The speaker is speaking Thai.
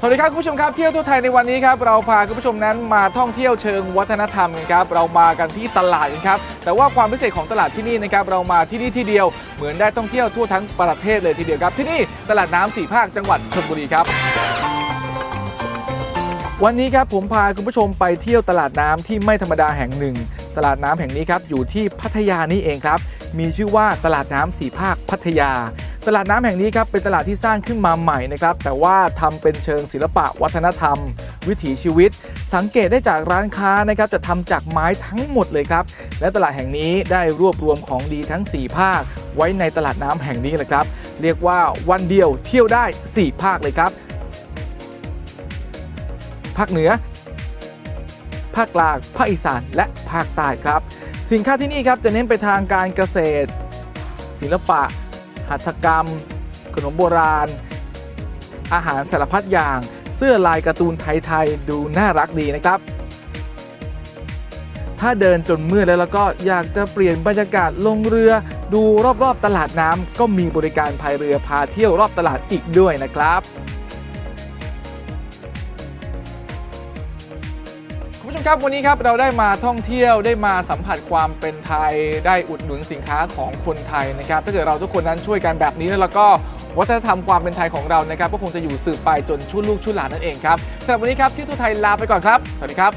สวัสดีครับคุณผู้ชมครับเที่ยวทั่วไทยในวันนี้ครับเราพาคุณผู้ชมนั้นมาท่องเที่ยวเชิงวัฒนธรรมกันครับเรามากันที่ตลาดกันครับแต่ว่าความพิเศษของตลาดที่นี่นะครับเรามาที่นี่ที่เดียวเหมือนได้ท่องเที่ยวทั่วทั้งประเทศเลยทีเดียวครับที่นี่ตลาดน้ำสี่ภาคจังหวัดชลบุรีครับ วันนี้ครับผมพาคุณผู้ชมไปเที่ยวตลาดน้ำที่ไม่ธรรมดาแห่งหนึ่ง ตลาดน้ำแห่งนี้ครับอยู่ที่พัทยานี่เองครับมีชื่อว่าตลาดน้ำสี่ภาคพัทยา ตลาดน้ำแห่งนี้ครับเป็นตลาดที่สร้างขึ้นมาใหม่นะครับแต่ว่าทำเป็นเชิงศิลปะวัฒนธรรม วิถีชีวิต สังเกตได้จากร้านค้านะครับจะทำจากไม้ทั้งหมดเลยครับและตลาดแห่งนี้ได้รวบรวมของดีทั้ง 4 ภาค ไว้ในตลาดน้ำแห่งนี้แหละครับ เรียกว่าวันเดียวเที่ยวได้ 4 ภาคเลยครับ ภาคเหนือ ภาคกลางภาคอีสานและภาคใต้ครับ สินค้าที่นี่ครับจะเน้นไปทางการเกษตร ศิลปะ หัตถกรรม ขนมโบราณ อาหารสารพัดอย่าง เสื้อลายการ์ตูนไทยๆ ดูน่ารักดีนะครับ ถ้าเดินจนมืดแล้วแล้วก็อยากจะเปลี่ยนบรรยากาศลงเรือ ดูรอบๆตลาดน้ำก็มีบริการพายเรือพาเที่ยวรอบตลาดอีกด้วยนะครับ ผู้ชมครับวันนี้ครับเราได้มาท่องเที่ยวได้มาสัมผัสความเป็นไทยได้อุดหนุนสินค้าของคนไทยนะครับถ้าเกิดเราทุกคนนั้นช่วยกันแบบนี้แล้วก็วัฒนธรรมความเป็นไทยของเรานะครับก็คงจะอยู่สืบไปจนชุดลูกชุดหลานนั่นเองครับสำหรับวันนี้ครับที่ทุกไทยลาไปก่อนครับ สวัสดีครับ